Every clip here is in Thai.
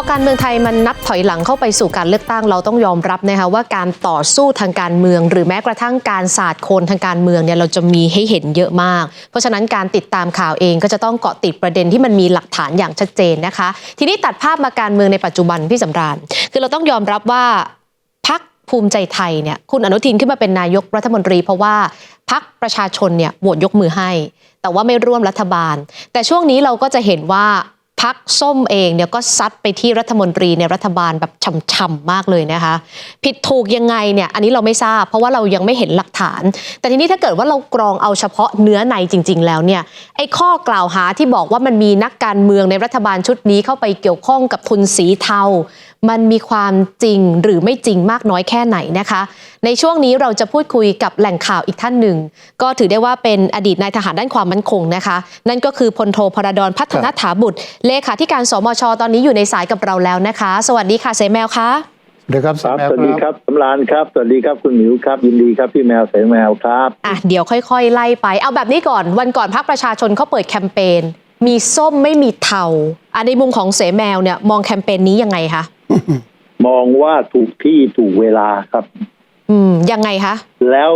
อการเมืองไทยมันนับถอยหลังเข้าไปสู่การเลือกตั้งเราต้องยอมรับนะคะว่าการต่อสู้ทางการเมือง หรือแม้กระทั่งการสาดโคนทางการเมืองเนี่ยเราจะมีให้เห็นเยอะมาก เพราะฉะนั้นการติดตามข่าวเองก็จะต้องเกาะติดประเด็นที่มันมีหลักฐานอย่างชัดเจนนะคะ ทีนี้ตัดภาพมาการเมืองในปัจจุบันพี่สำราญ คือเราต้องยอมรับว่าพักภูมิใจไทยเนี่ยคุณอนุทินขึ้นมาเป็นนายกรัฐมนตรี เพราะว่าพักประชาชนเนี่ยโหวตยกมือให้ แต่ว่าไม่ร่วมรัฐบาล แต่ช่วงนี้เราก็จะเห็นว่า พักส้มเองเนี่ยก็ซัดไปที่รัฐมนตรีในรัฐบาลแบบช่ำๆมากเลยนะคะ ผิดถูกยังไงเนี่ยอันนี้เราไม่ทราบ เพราะว่าเรายังไม่เห็นหลักฐาน แต่ทีนี้ถ้าเกิดว่าเรากรองเอาเฉพาะเนื้อในจริง ๆ แล้วเนี่ยไอ้ข้อกล่าวหาที่บอกว่ามันมีนักการเมืองในรัฐบาลชุดนี้เข้าไปเกี่ยวข้องกับทุนสีเทา มันมีความจริงหรือไม่จริงมากน้อยแค่ไหนนะคะ ในช่วงนี้เราจะพูดคุยกับแหล่งข่าวอีกท่านหนึ่ง ก็ถือได้ว่าเป็นอดีตนายทหารด้านความมั่นคงนะคะ นั่นก็คือพลโทพระดอนพัฒนถาบุตร เลขาธิการสมชตอนนี้อยู่ในสายกับเราแล้วนะคะ สวัสดีค่ะเสแมวคะเดี๋ยวครับครับแมวสวัสดีครับสำรานครับ สวัสดีครับคุณหมิวครับ ยินดีครับพี่แมวเสงแมวครับอะเดี๋ยวค่อย ๆ ไล่ไป เอาแบบนี้ก่อนวันก่อนพักประชาชนเขาเปิดแคมเปญมีส้มไม่มีเทาอะในมุมของเสแมวเนี่ยมองแคมเปญนี้ยังไงคะ มองว่าถูกที่ถูกเวลาครับ อืม ยังไงคะ แล้ว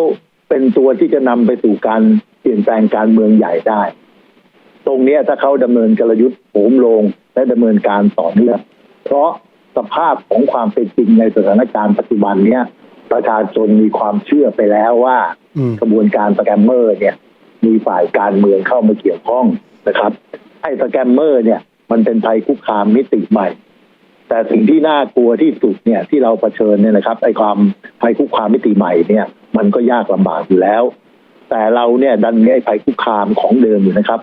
เป็นตัวที่จะนำไปสู่การเปลี่ยนแปลงการเมืองใหญ่ได้ ตรงเนี้ยถ้าเขาดำเนินกลยุทธ์โหมลงและดำเนินการต่อเนื่องเพราะสภาพของความเป็นจริงในสถานการณ์ปัจจุบันเนี้ยประชาชนมีความเชื่อไปแล้วว่าอืมกระบวนการสแกมเมอร์ เนี่ย มีฝ่ายการเมืองเข้ามาเกี่ยวข้องนะครับไอ้สแกมเมอร์เนี่ย มันเป็นภัยคุกคามมิติใหม่ แต่สิ่งที่น่ากลัวที่สุดเนี่ยที่เราเผชิญเนี่ยนะครับไอ้ความภัยคุกคามมิติใหม่เนี่ย มันก็ยากลำบากอยู่แล้ว แต่เราเนี่ยดันไอ้ภัยคุกคามของเดิมอยู่นะครับ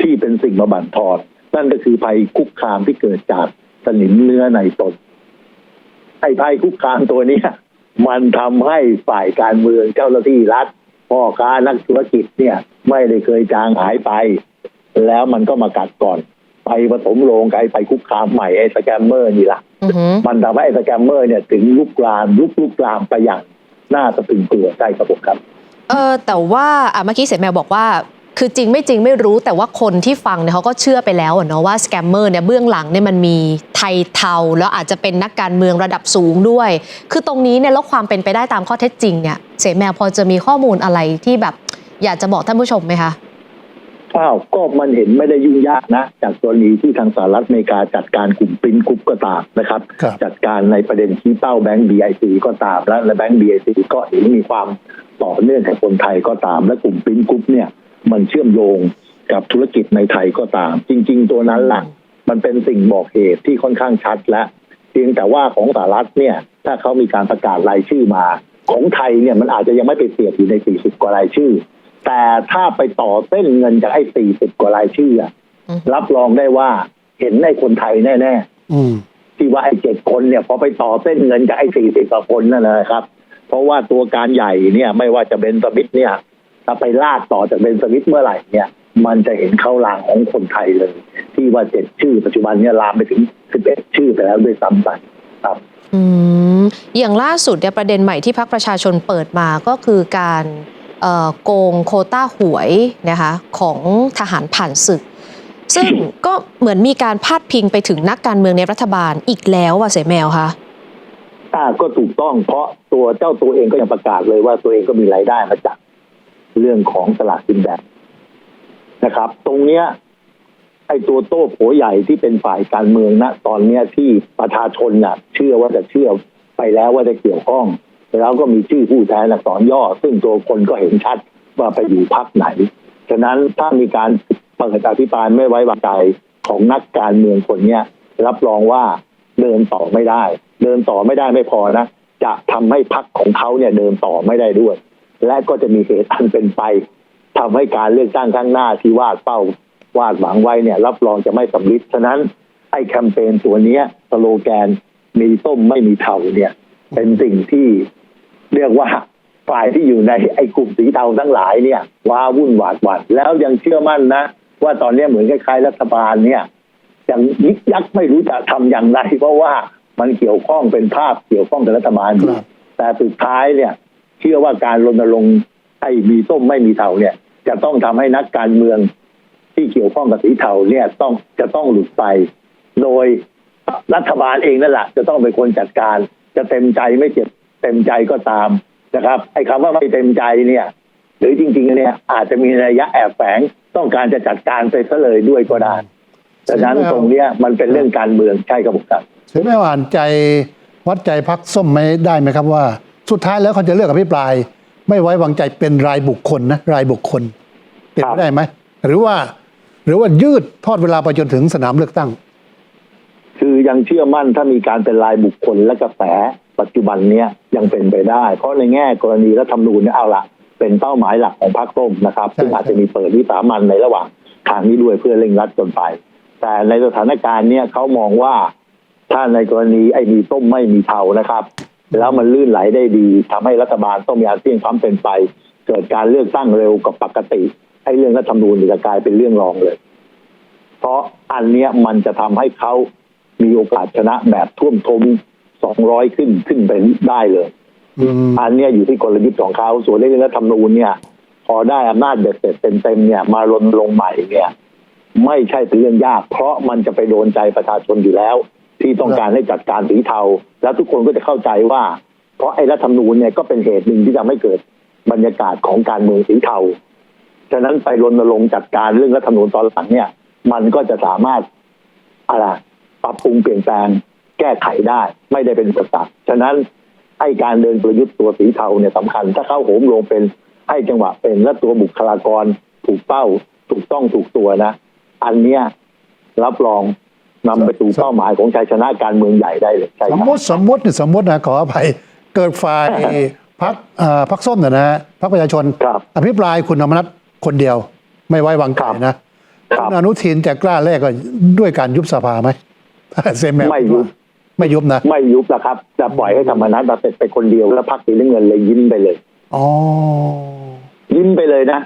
ที่เป็นสิ่งมาบั่นทอนนั่นก็คือภัยคุกคามที่เกิดจากสนิมเนื้อในตนไอ้ภัยคุกคามตัวนี้มันทำให้ฝ่ายการเมืองเจ้าหน้าที่รัฐพ่อค้านักธุรกิจเนี่ย ไม่ได้เคยจางหายไป แล้วมันก็มากัดก่อน ไปผสมโรงกับไอ้ภัยคุกคามใหม่ไอ้สแกมเมอร์นี่ละ อือหือมันทำให้ไอ้สแกมเมอร์เนี่ยถึงลุกลามลุกลุกลามไปอย่างน่าสะพรึงกลัวใช่ครับผมครับ เออแต่ว่าอะเมื่อกี้เสแมวบอกว่า คือจริงไม่จริงไม่รู้แต่ว่าคนที่ฟังเนี่ยเขาก็เชื่อไปแล้วอะเนาะว่าสแกมเมอร์เนี่ยเบื้องหลังเนี่ยมันมีไทยเทา แล้วอาจจะเป็นนักการเมืองระดับสูงด้วย คือตรงนี้เนี่ยแล้วความเป็นไปได้ตามข้อเท็จจริงเนี่ยเสแมวพอจะมีข้อมูลอะไรที่แบบ อยากจะบอกท่านผู้ชมไหมคะ อ้าวก็มันเห็นไม่ได้ยุ่งยากนะ จากกรณีที่ทางสหรัฐอเมริกาจัดการกลุ่มปริ้นกรุ๊ปก็ตามนะครับ ครับ จัดการในประเด็นชี้เป้าแบงก์ BIC ก็ตาม และและแบงก์ BIC ก็เห็นมีความต่อเนื่องกับคนไทยก็ตาม และกลุ่มปริ้นกรุ๊ปเนี่ย มันเชื่อมโยงกับธุรกิจในไทยก็ตาม จริง ๆ ตัวนั้นหลักมันเป็นสิ่งบอกเหตุที่ค่อนข้างชัดและ เพียงแต่ว่าของสหรัฐเนี่ย ถ้าเขามีการประกาศรายชื่อมา ของไทยเนี่ยมันอาจจะยังไม่ไปเสียบอยู่ใน 40 กว่ารายชื่อ แต่ถ้าไปต่อเส้นเงินจากไอ้40กว่ารายชื่ออะอืมรับรองได้ว่าเห็นในคนไทยแน่อืมๆที่ว่าไอ้เจ็ดคนเนี่ยพอไปต่อเส้นเงินจากไอ้40กว่าคนนั่นนะครับ เพราะว่าตัวการใหญ่เนี่ย ไม่ว่าจะเป็นสมิธเนี่ยถ้าไปลากต่อจากเบนสมิธเมื่อไหร่เนี่ย มันจะเห็นเข้าลางของคนไทยเลย ที่ว่าเจ็ดชื่อปัจจุบันเนี่ยลามไปถึง11ชื่อไปแล้วด้วยซ้ำไปครับอืมอย่างล่าสุดเนี่ยประเด็นใหม่ที่พักประชาชนเปิดมาก็คือการเอ่อ โกงโคต้าหวยนะคะของทหารผ่านศึก ซึ่งก็เหมือนมีการพาดพิงไปถึงนักการเมืองในรัฐบาลอีกแล้วว่ะเสแมวคะอ่าก็ถูกต้องเพราะตัวเจ้าตัวเองก็ยังประกาศเลยว่าตัวเองก็มีรายได้มาจากเรื่องของสลากกินแบ่งนะครับ ตรงเนี้ยไอ้ตัวโต้โผใหญ่ที่เป็นฝ่ายการเมืองนะตอนเนี้ยที่ประชาชนน่ะ เชื่อว่าจะเชื่อไปแล้วว่าจะเกี่ยวข้อง แล้วก็มีชื่อผู้แทนอักษรย่อ ซึ่งตัวคนก็เห็นชัดว่าไปอยู่พักไหน ฉะนั้นถ้ามีการเปิดอภิปรายไม่ไว้วางใจของนักการเมืองคนเนี้ยรับรองว่าเดินต่อไม่ได้ เดินต่อไม่ได้ไม่พอนะ จะทำให้พักของเขาเนี่ยเดินต่อไม่ได้ด้วย และก็จะมีเหตุอันเป็นไปทำให้การเลือกตั้งข้างหน้าที่วาดเป้าวาดหวังไว้เนี่ย รับรองจะไม่สำเร็จฉะนั้นไอ้แคมเปญตัวเนี้ยสโลแกนมีต้มไม่มีเทาเนี่ย เป็นสิ่งที่ เรียกว่าฝ่ายที่อยู่ในไอ้กลุ่มสีเทาทั้งหลายเนี่ยว้าวุ่นหวาดหวั่นแล้วยังเชื่อมั่นนะ ว่าตอนนี้เหมือนคล้ายๆรัฐบาลเนี่ยยังยิกยักไม่รู้จะทำอย่างไร เพราะว่ามันเกี่ยวข้องเป็นภาพเกี่ยวข้องกับรัฐบาลอยู่ครับแต่สุดท้ายเนี่ย เชื่อว่าการรณรงค์ไอ้มีส้มไม่มีเทาเนี่ย จะต้องทำให้นักการเมืองที่เกี่ยวข้องกับสีเทาเนี่ยต้องจะต้องหลุดไป โดยรัฐบาลเองนั่นแหละจะต้องเป็นคนจัดการ จะเต็มใจไม่เจ็บ เต็มใจก็ตามนะครับไอ้คำว่าไม่เต็มใจเนี่ย หรือจริง ๆ เนี่ยอาจจะมีนัยยะแอบแฝงต้องการจะจัดการไปซะเลยด้วยก็ได้ดังนั้นตรงเนี้ยมันเป็นเรื่องการเมืองใช่ครับผมครับเสียแม่หวานใจวัดใจพักส้มไม่ได้ไหมครับว่า สุดท้ายแล้วเขาจะเลือกอภิปราย ไม่ไว้วางใจเป็นรายบุคคลนะรายบุคคลเป็นครับไปได้ไหมหรือว่า หรือว่ายืดทอดเวลาไปจนถึงสนามเลือกตั้ง คือยังเชื่อมั่นถ้ามีการเป็นรายบุคคลและกระแส ปัจจุบันเนี้ยยังเป็นไปได้ เพราะในแง่กรณีรัฐธรรมนูญเนี่ยเอาละเป็นเป้าหมายหลักของพรรคส้มนะครับใช่ซึ่งอาจจะมีเปิดวิสามันในระหว่างทางนี้ด้วยเพื่อเร่งรัดจนไป แต่ในสถานการณ์เนี้ยเขามองว่าถ้าในกรณีไอ้มีต้มไม่มีเทานะครับ แล้วมันลื่นไหลได้ดีทำให้รัฐบาลต้องมีอาเซียนความเป็นไป เกิดการเลือกตั้งเร็วกว่าปกติไอ้เรื่องรัฐธรรมนูญจะกลายเป็นเรื่องรองเลย เพราะอันเนี้ยมันจะทำให้เขามีโอกาสชนะแบบท่วมท้น สองร้อยขึ้นขึ้นไปได้เลยอืมอันเนี้ยอยู่ที่กลยุทธ์ของเขาส่วนเรื่องรัฐธรรมนูญเนี่ย พอได้อำนาจเบ็ดเสร็จเต็มๆเนี่ย มารณรงค์ใหม่เนี่ย ไม่ใช่เป็นเรื่องยาก เพราะมันจะไปโดนใจประชาชนอยู่แล้ว ที่ต้องการให้จัดการสีเทา แล้วทุกคนก็จะเข้าใจว่า เพราะไอ้รัฐธรรมนูญเนี่ยก็เป็นเหตุหนึ่งที่ทำให้เกิดบรรยากาศของการเมืองสีเทาฉะนั้นไปรณรงค์จัดการเรื่องรัฐธรรมนูญตอนหลังเนี่ย มันก็จะสามารถอะไรปรับปรุงเปลี่ยนแปลง แก้ไขได้ ไม่ได้เป็นอุปสรรคฉะนั้นให้การเดินกลยุทธ์ตัวสีเทาเนี่ยสำคัญ ถ้าเข้าโหมลงเป็นให้จังหวะเป็นและตัวบุคลากรถูกเป้า ถูกต้องถูกตัวนะ อันเนี้ยรับรองนำไปสู่เป้าหมายของชัยชนะการเมืองใหญ่ได้เลยใช่สคมรับมติสมมติเนี่ยสมมตินะขออภัยเกิดฝ่ายพักพักส้มเนี่ยนะฮะพักประชาชนครับอภิปรายคุณธรรมนัฐคนเดียว ไม่ไว้วางใจครับนะครับณอนุทินจะกล้าแลกก็ด้วยการยุบสภาไหมเซมแมวไม่ยุบ ไม่ยุบนะ ไม่ยุบแล้วครับ จะปล่อยให้ธรรมนัฐมาเป็นไปคนเดียวแล้วพักสีน้ำเงินเลยยิ้มไปเลยอ๋อยิ้มไปเลยนะ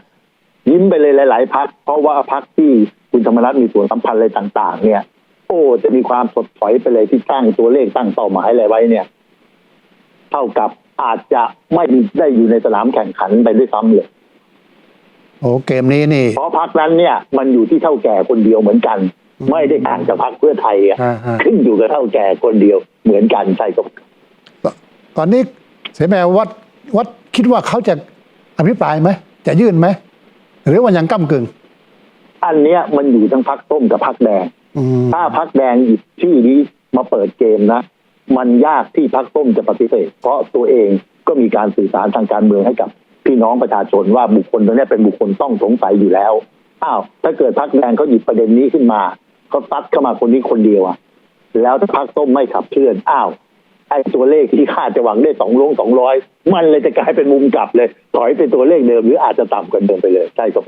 ยิ้มไปเลยหลาย ๆพักเพราะว่าพักที่คุณธรรมนัฐมีส่วนสัมพันธ์อะไรต่าง ๆ เนี่ย โอ้จะมีความสดถอยไปเลยที่ตั้งตัวเลขตั้งเป้าหมายอะไรไว้เนี่ย เท่ากับอาจจะไม่ได้อยู่ในสนามแข่งขันไปด้วยซ้ำเลยโอ้เกมนี้นี่เพราะพักนั้นเนี่ย มันอยู่ที่เท่าแก่คนเดียวเหมือนกัน ไม่ได้ต่างจากพักเพื่อไทยอะอ่าฮะขึ้นอยู่กับเท่าแก่คนเดียวเหมือนกันใช่ครับตอนนี้เสแมววัดวัดคิดว่าเขาจะอภิปรายไหมจะยื่นไหมหรือว่ายังก้ากึ่ง อันเนี้ยมันอยู่ทั้งพักส้มกับพักแดงอืมถ้าพักแดงหยิบชื่อนี้มาเปิดเกมนะ มันยากที่พักส้มจะปฏิเสธเพราะตัวเองก็มีการสื่อสารทางการเมืองให้กับ พี่น้องประชาชนว่าบุคคลตัวเนี้ยเป็นบุคคลต้องสงสัยอยู่แล้วอ้าวถ้าเกิดพักแดงเขาหยิบประเด็นนี้ขึ้นมา เขาตัดเข้ามาคนนี้คนเดียวอะแล้วถ้าพักส้มไม่ขับเคลื่อนอ้าวไอ้ตัวเลขที่คาดจะหวังได้สองลงสองร้อยมันเลยจะกลายเป็นมุมกลับเลย ถอยเป็นตัวเลขเดิมหรืออาจจะต่ำกว่าเดิมไปเลยใช่ครับ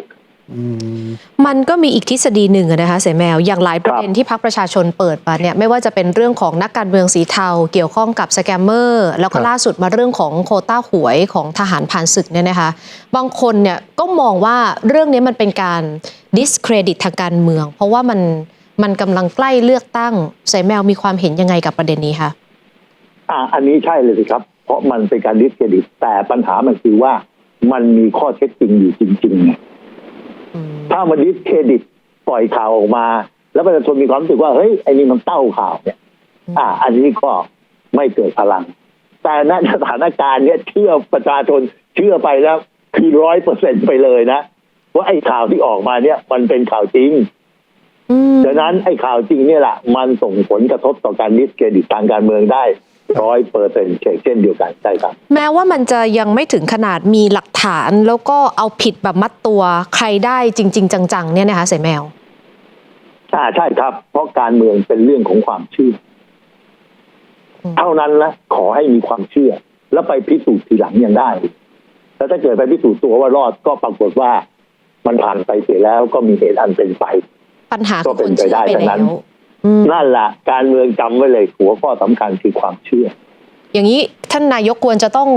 อืมมันก็มีอีกทฤษฎีหนึ่งอะนะคะเสยแมว อย่างหลายประเด็นที่พักประชาชนเปิดมาเนี่ยไม่ว่าจะเป็นเรื่องของนักการเมืองสีเทา เกี่ยวข้องกับสแกมเมอร์ แล้วก็ครับล่าสุดมาเรื่องของโควต้าหวยของทหารผ่านศึกเนี่ยนะคะ บางคนเนี่ยก็มองว่าเรื่องนี้มันเป็นการ discredit ทางการเมือง เพราะว่ามัน มันกำลังใกล้เลือกตั้งเสยแมวมีความเห็นยังไงกับประเด็นนี้คะอ่าอันนี้ใช่เลยสิครับ เพราะมันเป็นการดิสเครดิตแต่ปัญหามันคือว่ามันมีข้อเท็จจริงอยู่จริงๆไงอืมถ้ามันดิสเครดิตปล่อยข่าวออกมา แล้วประชาชนมีความรู้สึกว่าเฮ้ยไอ้นี่มันเต้าข่าวเนี่ย อ่า อันนี้ก็ไม่เกิดพลัง แต่ณสถานการณ์เนี้ยเชื่อประชาชนเชื่อไปแล้ว คือร้อยเปอร์เซ็นไปเลยนะว่าไอ้ข่าวที่ออกมาเนี่ย มันเป็นข่าวจริงอืม ดังนั้นไอ้ข่าวจริงเนี่ยแหละมันส่งผลกระทบต่อการดิสเครดิตทางการเมืองได้ร้อยเปอร์เซ็นต์เช่นเดียวกันใช่ครับ แม้ว่ามันจะยังไม่ถึงขนาดมีหลักฐานแล้วก็เอาผิดแบบมัดตัวใครได้จริง ๆ จัง ๆ เนี่ยนะคะเสยแมวอ่าใช่ครับ เพราะการเมืองเป็นเรื่องของความเชื่ออืมเท่านั้นนะขอให้มีความเชื่อ แล้วไปพิสูจน์ทีหลังยังได้ แล้วถ้าเกิดไปพิสูจน์ตัวว่ารอดก็ปรากฏว่า มันผ่านไปเสียแล้วก็มีเหตุอันเป็นไป ปัญหาก็คือเป็คนนไปเชื่อได้ไปทั้งนั้แล้นวอืมนั่นแหละการเมืองจำไว้เลยหัวข้อสำคัญคือความเชื่อ อย่างนี้ท่านนายกควรจะต้อง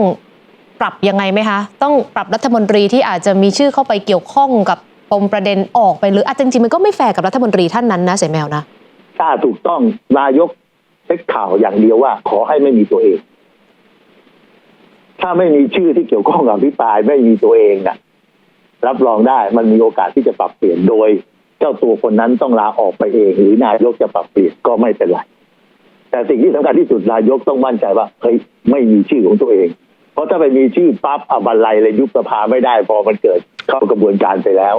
ปรับยังไงไหมคะ ต้องปรับรัฐมนตรีที่อาจจะมีชื่อเข้าไปเกี่ยวข้องกับปมประเด็นออกไปหรืออาจจะจริงๆมันก็ไม่แฟร์กับรัฐมนตรีท่านนั้นนะเสยแมวนะถ้าถูกต้องนายกเช็คข่าวอย่างเดียวว่า ขอให้ไม่มีตัวเอง ถ้าไม่มีชื่อที่เกี่ยวข้องกับพิปรายไม่มีตัวเองนะรับรองได้มันมีโอกาสที่จะปรับเปลี่ยนโดย เจ้าตัวคนนั้นต้องลาออกไปเอง หรือนายกจะปรับเปลี่ยนก็ไม่เป็นไร แต่สิ่งที่สำคัญที่สุดนายกต้องมั่นใจว่าเฮ้ยไม่มีชื่อของตัวเอง เพราะถ้าไปมีชื่อปั๊บเอาบันไลเลยยุบสภาไม่ได้พอมันเกิดเข้ากระบวนการไปแล้ว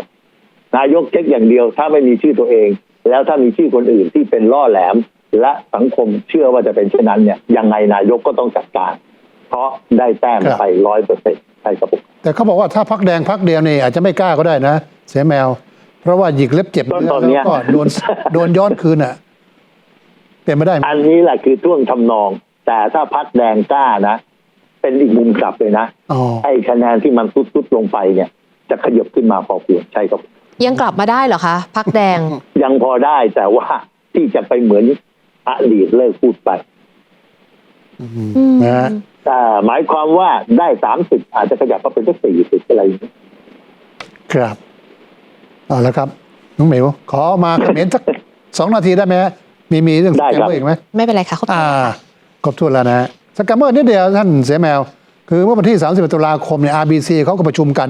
นายกเช็คอย่างเดียว ถ้าไม่มีชื่อตัวเอง แล้วถ้ามีชื่อคนอื่นที่เป็นล่อแหลม และสังคมเชื่อว่าจะเป็นเช่นนั้นเนี่ยยังไงนายกก็ต้องจัดการ เพราะได้แต้มไปร้อยเปอร์เซ็นต์ใช่ครับผมแต่เขาบอกว่าถ้าพักแดงพักเดียวนี่อาจจะไม่กล้าก็ได้นะ เสียแมว เพราะว่าหยิกเล็บเจ็บตอนเนื้ตออนเนี้แล้ยวก็โดนโดนย้อนคืนอะ เป็นไม่ได้ไหมอันนี้แหละคือท่วงทำนอง แต่ถ้าพักแดงกล้านะ เป็นอีกมุมกลับเลยนะอ๋อไอ้คะแนนที่มันทุดๆลงไปเนี่ย จะขยับขึ้นมาพอควรใช่ครับ ยังกลับมาได้เหรอคะพักแดง ยังพอได้แต่ว่าที่จะไปเหมือนอดีตเลิกพูดไปอืมอืมนะฮะแต่หมายความว่าได้สามสิบอาจจะขยับมาเป็นสักสี่สิบอะไรอย่างนี้ครับ เอาละครับน้องเหมียวขอมาคอมเมนต์สักสองนาทีได้ไหมฮะมีมีเรื่องสแกมเมอร์อีกไหมไม่เป็นไรค่ะเขาอ่าครบถ้วนแล้วนะฮะสแกมเมอร์นิดเดียวท่านเสียแมว คือเมื่อวันที่ 30 ตุลาคมเนี่ย RBC เขาก็ประชุมกัน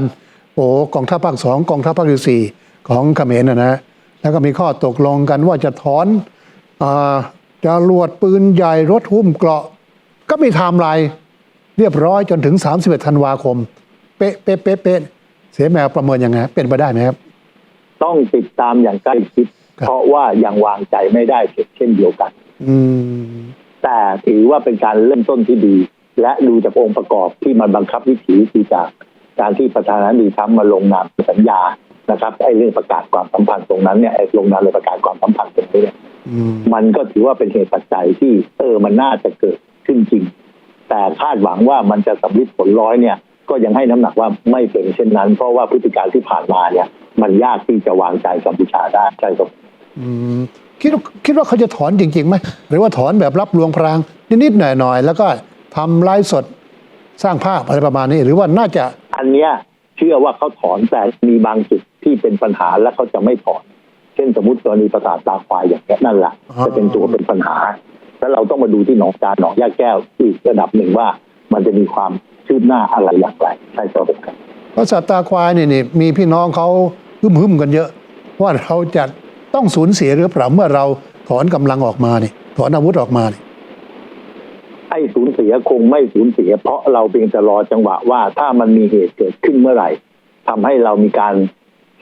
โอ้กองทัพภาคสองกองทัพภาคที่สี่ของเขมรนะนะ แล้วก็มีข้อตกลงกันว่าจะถอนอาจรวดปืนใหญ่รถหุ้มเกราะ ก็มีไทม์ไลน์เรียบร้อยจนถึง 31 ธันวาคม เป๊ะเป๊ะเป๊ะเป๊ะเสียแมวประเมินยังไงเป็นไปได้ไหมครับ ต้องติดตามอย่างใกล้ชิดครับเพราะว่ายังวางใจไม่ได้เช่นเดียวกันอืมแต่ถือว่าเป็นการเริ่มต้นที่ดี และดูจากองค์ประกอบที่มันบังคับวิถีคือจากการที่ประธานาธิบดีทรัมป์มาลงนามสัญญานะครับไอ้เรื่องประกาศความสัมพันธ์ตรงนั้นเนี่ยไอ้ลงนามในประกาศความสัมพันธ์ตรงนี้เนี่ยอืมมันก็ถือว่าเป็นเหตุปัจจัยที่เออมันน่าจะเกิดขึ้นจริง แต่คาดหวังว่ามันจะสำลิดผลร้อยเนี่ย ก็ยังให้น้ำหนักว่าไม่เป็นเช่นนั้น เพราะว่าพฤติการที่ผ่านมาเนี่ย มันยากที่จะวางใจกัมพูชาได้ใช่ครับอืมคิดว่าคิดว่าเขาจะถอนจริงๆไหมหรือว่าถอนแบบรับลวงพรางนิดๆหน่อยๆแล้วก็ทำไลฟ์สดสร้างภาพอะไรประมาณนี้ หรือว่าน่าจะ อันเนี้ยเชื่อว่าเขาถอนแต่มีบางจุดที่เป็นปัญหาและเขาจะไม่ถอน เช่นสมมติกรณีประสาทตาควายอย่างนี้ยนั่นแหละอ๋อจะเป็นตัวเป็นปัญหา แล้วเราต้องมาดูที่หนองจานหนองยาแก้วอีกระดับหนึ่งว่ามันจะมีความ คืบหน้าอะไรอย่างไรใช่ครับผมครับเพราะสัตว์ตาควายนี่นี่มีพี่น้องเขาหึมหึมๆกันเยอะ ว่าเราจะต้องสูญเสียหรือเปล่าเมื่อเราถอนกำลังออกมานี่ถอนอาวุธออกมานี่ไอ้สูญเสียคงไม่สูญเสีย เพราะเราเพียงแต่รอจังหวะว่าถ้ามันมีเหตุเกิดขึ้นเมื่อไหร่ทำให้เรามีการ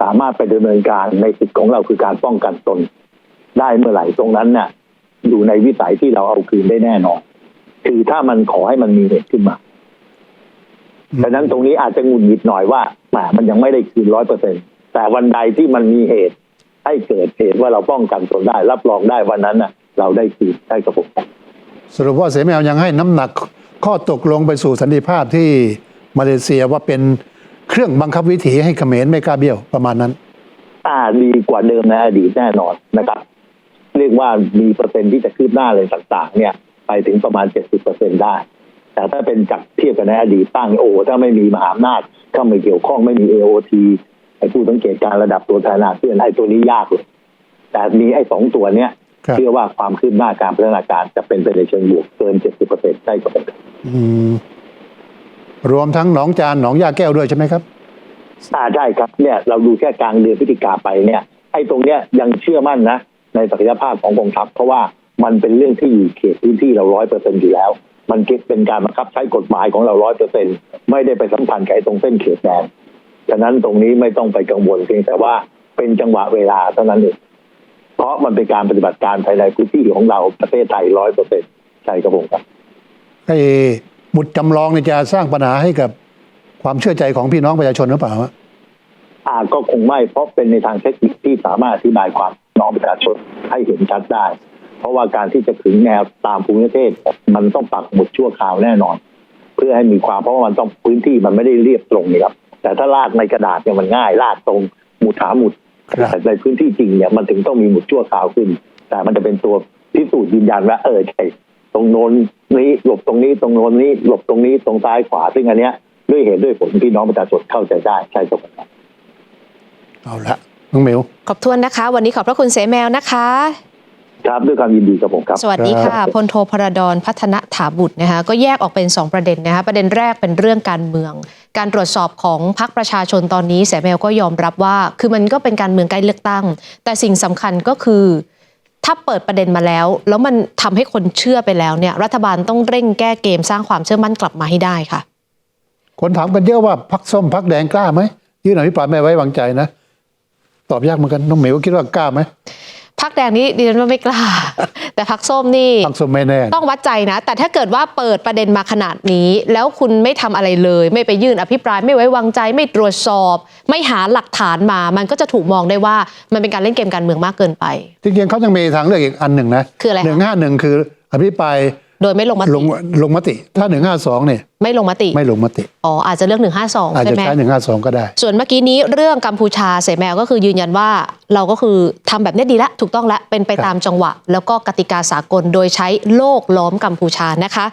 สามารถไปดำเนินการในสิทธิ์ของเราคือการป้องกันตน ได้เมื่อไหร่ตรงนั้นน่ะ อยู่ในวิสัยที่เราเอาคืนได้แน่นอน คือถ้ามันขอให้มันมีเหตุขึ้นมา ดังนั้นตรงนี้อาจจะหงุดหงิดหน่อยว่าแหมมันยังไม่ได้คืนร้อยเปอร์เซ็นแต่วันใดที่มันมีเหตุ ให้เกิดเหตุว่าเราป้องกันตนได้ รับรองได้วันนั้นน่ะเราได้คืนได้กระผมสรุปว่าเสแมวยังให้น้ำหนักข้อตกลงไปสู่สันติภาพที่มาเลเซียว่าเป็นเครื่องบังคับวิถีให้เขมรไม่กล้าเบี้ยวประมาณนั้น อ่าดีกว่าเดิมในอดีตแน่นอนนะครับ เรียกว่ามีเปอร์เซ็นต์ที่จะคืบหน้าอะไรต่าง ๆ เนี่ย ไปถึงประมาณเจ็ดสิบเปอร์เซ็นได้ แต่ถ้าเป็นจากเทียบกับในอดีตตั้งโอ้ถ้าไม่มีมหาอำนาจเข้ามาเกี่ยวข้องไม่มี AOT ไอ้ผู้สังเกตการระดับตัวแทนอาเซียนไอ้ตัวนี้ยากเลยแต่มีไอ้สองตัวเนี้ยครับเชื่อว่าความคืบหน้าการพัฒนาการจะเป็นไปในเชิงบวกเกินเจ็ดสิบเปอร์เซ็นต์ได้ก็เป็นอืมรวมทั้งหนองจานหนองยาแก้วด้วยใช่ไหมครับอ่าใช่ครับเนี่ยเราดูแค่กลางเดือนพฤศจิกาไปเนี่ยไอ้ตรงเนี้ยยังเชื่อมั่นนะในศักยภาพของกองทัพเพราะว่ามันเป็นเรื่องที่อยู่เขตพื้นที่เราร้อยเปอร์เซ็นอยู่แล้ว มันเป็นการบังคับใช้กฎหมายของเราร้อยเปอร์เซ็นไม่ได้ไปสัมพันธ์กับไอ้ตรงเส้นเขตแดนฉะนั้นตรงนี้ไม่ต้องไปกังวลเพียงแต่ว่าเป็นจังหวะเวลาเท่านั้นเองเพราะมันเป็นการปฏิบัติการภายในพื้นที่ของเราประเทศไทยร้อยเปอร์เซ็นใช่ครับผมครับไอ้หมุดจำลองเนี่ยจะสร้างปัญหาให้กับความเชื่อใจของพี่น้องประชาชนหรือเปล่าฮะอ่าก็คงไม่เพราะเป็นในทางเทคนิคที่สามารถอธิบายความน้องประชาชนให้เห็นชัดได้ เพราะว่าการที่จะถึงแนวตามภูมิประเทศมันต้องปักหมุดชั่วคราวแน่นอน เพื่อให้มีความเพราะว่ามันต้องพื้นที่มันไม่ได้เรียบตรงนี่ครับ แต่ถ้าลากในกระดาษเนี่ยมันง่ายลากตรงหมุดหาหมุดครับแต่ในพื้นที่จริงเนี่ยมันถึงต้องมีหมุดชั่วคราวขึ้น แต่มันจะเป็นตัวพิสูจน์ยืนยันว่าเออใช่ตรงโน้นนี้หลบตรงนี้ตรงโน้นนี้หลบตรงนี้ตรงซ้ายขวาซึ่งอันเนี้ยด้วยเหตุด้วยผลพี่น้องประชาชนเข้าใจได้ใช่ครับผมเอาละน้องเหมียวขอบทวนนะคะ วันนี้ขอบพระคุณเสแมวนะคะ ครับด้วยความยินดีครับผมครับ สวัสดีค่ะพลโทพระดอนพัฒนถาบุตรนะคะก็แยกออกเป็น 2 ประเด็นนะคะประเด็นแรกเป็นเรื่องการเมือง การตรวจสอบของพรรคประชาชนตอนนี้แสแมวก็ยอมรับว่า คือมันก็เป็นการเมืองใกล้เลือกตั้ง แต่สิ่งสำคัญก็คือ ถ้าเปิดประเด็นมาแล้ว แล้วมันทำให้คนเชื่อไปแล้วเนี่ยรัฐบาลต้องเร่งแก้เกมสร้างความเชื่อมั่นกลับมาให้ได้ค่ะ คนถามกันเยอะว่าพักส้มพักแดงกล้าไหมยื่นอภิปรายไม่ไว้วางใจนะ ตอบยากเหมือนกันน้องเหมียวคิดว่ากล้าไหม พักแดงนี้ดิฉันว่าไม่กล้า แต่พักส้มนี่พักส้มไม่แน่ต้องวัดใจนะ แต่ถ้าเกิดว่าเปิดประเด็นมาขนาดนี้ แล้วคุณไม่ทำอะไรเลย ไม่ไปยื่นอภิปรายไม่ไว้วางใจไม่ตรวจสอบ ไม่หาหลักฐานมา มันก็จะถูกมองได้ว่ามันเป็นการเล่นเกมการเมืองมากเกินไปจริงๆเขายังมีทางเลือกอีกอันหนึ่งนะคืออะไรคะหนึ่งห้าหนึ่งคืออภิปราย โดยไม่ลงมลติงลงมติ ถ้าหนึ่งห้าสองเนี่ยไม่ลงมติ ไม่ลงมติ อ๋อ อาจจะเลือก 152 อาจใช่จะไหมใช้หนึ่งห้าสองก็ได้ ส่วนเมื่อกี้นี้เรื่องกัมพูชาเสแมวก็คือยืนยันว่าเราก็คือทำแบบนี้ดีละถูกต้องแล้วเป็นไปตามจังหวะ แล้วก็กติกาสากลโดยใช้โลกล้อมกัมพูชานะคะ